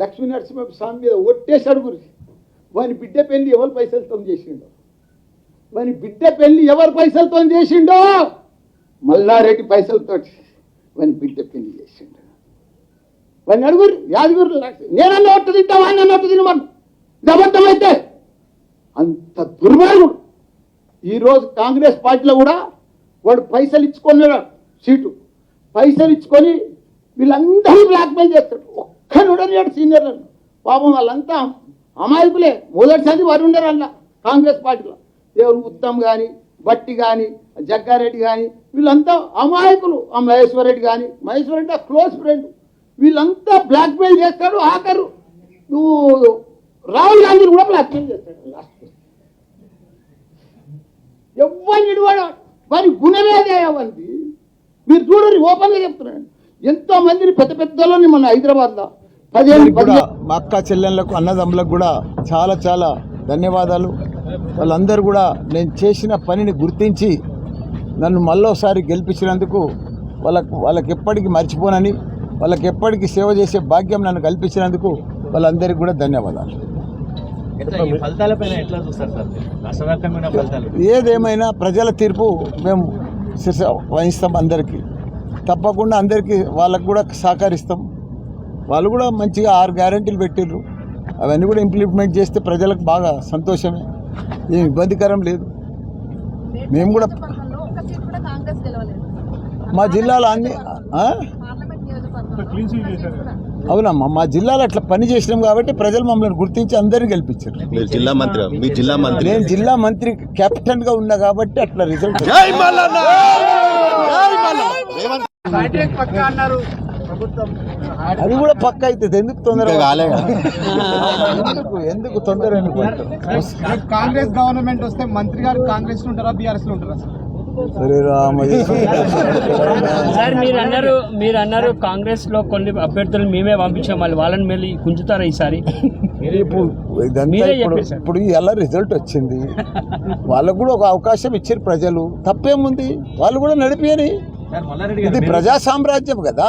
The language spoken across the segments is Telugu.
లక్ష్మీ నరసింహ స్వామి మీద ఒట్టేశాడు అడుగురు వాని బిడ్డ పెళ్ళి ఎవరు పైసలతో చేసిండో? వాని బిడ్డ పెళ్ళి ఎవరు పైసలతో చేసిండో? మల్లారెడ్డి పైసలతో వాని బిడ్డ పెళ్ళి చేసిండు. వాడిని అడుగురు యాదగిరి నేనన్నా ఒట్టు తింటా వాడిని ఒట్టు తినమను. ఇది అంత దుర్మార్గుడు. ఈరోజు కాంగ్రెస్ పార్టీలో కూడా వాడు పైసలు ఇచ్చుకొని సీటు. పైసలు ఇచ్చుకొని వీళ్ళందరూ బ్లాక్మెయిల్ చేస్తాడు. ఒక్కడు ఉండలేడు సీనియర్లను పాపం వాళ్ళంతా అమాయకులే. మొదటిసారి వారు ఉండరు అన్న కాంగ్రెస్ పార్టీలో. దేవుడు ఉత్తమ్ కానీ బట్టి కానీ జగ్గారెడ్డి కానీ వీళ్ళంతా అమాయకులు. ఆ మహేశ్వర్ రెడ్డి కానీ మహేశ్వర్ రెడ్డి ఆ క్లోజ్ ఫ్రెండ్. వీళ్ళంతా బ్లాక్మెయిల్ చేస్తాడు ఆఖరు నువ్వు రాహుల్ గాంధీని కూడా బ్లాక్మెయిల్ చేస్తాడు. లాస్ట్ ఎవ్వరిని మరి వారి గుణమేదే అవంది మీరు చూడండి ఓపెన్గా చెప్తున్నాను. ఎంతో మందిని పెద్ద పెద్దలోని మన హైదరాబాద్లో కూడా మా అక్క చెల్లెళ్ళకు అన్నదమ్ములకు కూడా చాలా చాలా ధన్యవాదాలు. వాళ్ళందరూ కూడా నేను చేసిన పనిని గుర్తించి నన్ను మళ్ళోసారి గెలిపించినందుకు వాళ్ళకు వాళ్ళకి ఎప్పటికీ మర్చిపోనని వాళ్ళకి ఎప్పటికీ సేవ చేసే భాగ్యం నన్ను కల్పించినందుకు వాళ్ళందరికీ కూడా ధన్యవాదాలు. ఏదేమైనా ప్రజల తీర్పు మేము వహిస్తాం అందరికీ. తప్పకుండా అందరికీ వాళ్ళకు కూడా సహకరిస్తాం. వాళ్ళు కూడా మంచిగా ఆరు గ్యారంటీలు పెట్టిర్రు. అవన్నీ కూడా ఇంప్లిమెంట్ చేస్తే ప్రజలకు బాగా సంతోషమే. ఏం ఇబ్బందికరం లేదు. మేము కూడా మా జిల్లాలో అన్ని ఆ? పార్లమెంట్ నియోజకవర్గంలో అవునమ్మా మా జిల్లాలో అట్లా పని చేసినాం కాబట్టి ప్రజలు మమ్మల్ని గుర్తించి అందరినీ గెలిపించారు. మీరు జిల్లా మంత్రి మీ జిల్లా మంత్రి. నేను జిల్లా మంత్రి కెప్టెన్గా ఉన్నా కాబట్టి అట్లా రిజల్ట్ అది కూడా పక్క అవుతుంది ఎందుకు తొందర. ఎందుకు ఎందుకు తొందర కాంగ్రెస్ గవర్నమెంట్ వస్తే మంత్రి గారు కాంగ్రెస్లో ఉంటారా బీఆర్ఎస్లో ఉంటారా సార్ మీరు అన్నారు మీరు అన్నారు కాంగ్రెస్లో కొన్ని అభ్యర్థులు మేమే పంపించాం మళ్ళీ వాళ్ళని మళ్ళీ కుంచుతారా ఈసారి? ఇప్పుడు ఇప్పుడు ఎలా రిజల్ట్ వచ్చింది? వాళ్ళకు కూడా ఒక అవకాశం ఇచ్చారు ప్రజలు. తప్పేముంది? వాళ్ళు కూడా నడిపియని. సార్ మల్లారెడ్డి ఇది ప్రజా సామ్రాజ్యం కదా.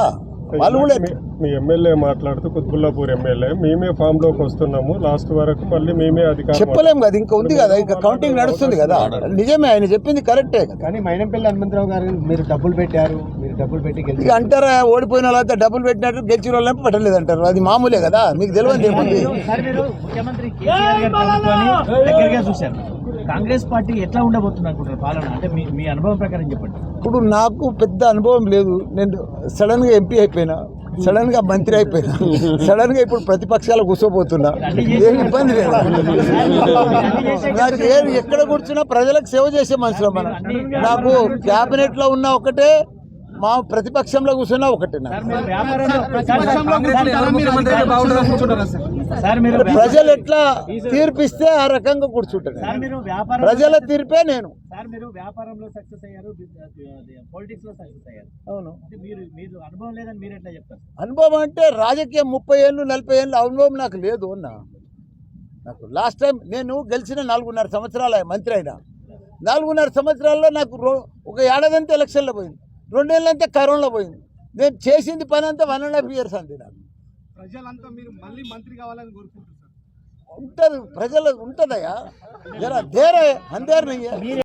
వాళ్ళు కూడా మీ- ఎమ్మెల్యే మాట్లాడుతూ కుత్బుల్లాపూర్ ఎమ్మెల్యే మేమే ఫామ్లోకి వస్తున్నాము. లాస్ట్ వరకు మళ్ళీ మేమే అధికారం చెప్పలేం కదా ఇంకా ఉంది కదా ఇంకా కౌంటింగ్ నడుస్తుంది కదా. నిజమే ఆయన చెప్పింది కరెక్టే కదా కానీ మైనంపల్లి హనుమంతరావు గారు మీరు డబ్బులు పెట్టారు మీరు డబ్బులు పెట్టి అంటారా ఓడిపోయిన వాళ్ళతో డబ్బులు పెట్టినట్టు గెలిచిన వాళ్ళని పెట్టలేదు అంటారు అది మామూలే కదా మీకు తెలియదు ఏముంది? సార్ మీరు ముఖ్యమంత్రి కేసీఆర్ గారి ప్రభుత్వాన్ని దగ్గరగా చూశారు. కాంగ్రెస్ పార్టీ ఎట్లా ఉండబోతుంది అనుకుంటారు పాలన? అంటే మీ మీ అనుభవం ప్రకారం చెప్పండి. ఇప్పుడు నాకు పెద్ద అనుభవం లేదు. నేను సడన్గా ఎంపీ అయిపోయినా. సడన్గా మంత్రి అయిపోయినా. సడన్గా ఇప్పుడు ప్రతిపక్షాలు కూర్చోబోతున్నా. ఏం ఇబ్బంది లేదు. నాకు ఏం ఎక్కడ కూర్చున్నా ప్రజలకు సేవ చేసే మనుషులు మనం. నాకు క్యాబినెట్లో ఉన్న ఒకటే మా ప్రతిపక్షంలో కూర్చున్నా ఒకటే ప్రజలు ఎట్లా తీర్పిస్తే ఆ రకంగా కూర్చుంటాను ప్రజల తీర్పే నేను. అనుభవం అంటే రాజకీయం ముప్పై ఏళ్ళు నలభై ఏళ్ళు అనుభవం నాకు లేదు అన్న. నాకు లాస్ట్ టైం నేను గెలిచిన నాలుగున్నర సంవత్సరాల మంత్రి అయినా. నాలుగున్నర సంవత్సరాల్లో నాకు ఒక ఏడాదంతా ఎలక్షన్లో పోయింది. రెండేళ్ళంతా కరోనాలో పోయింది. నేను చేసింది పని అంతా వన్ అండ్ హాఫ్ ఇయర్స్ అంతే నాకు. ప్రజలంతా మీరు మళ్ళీ మంత్రి కావాలని కోరుకుంటున్నారు ఉంటుంది ప్రజలు ఉంటుందయ్యా. జర దేరే అందేరు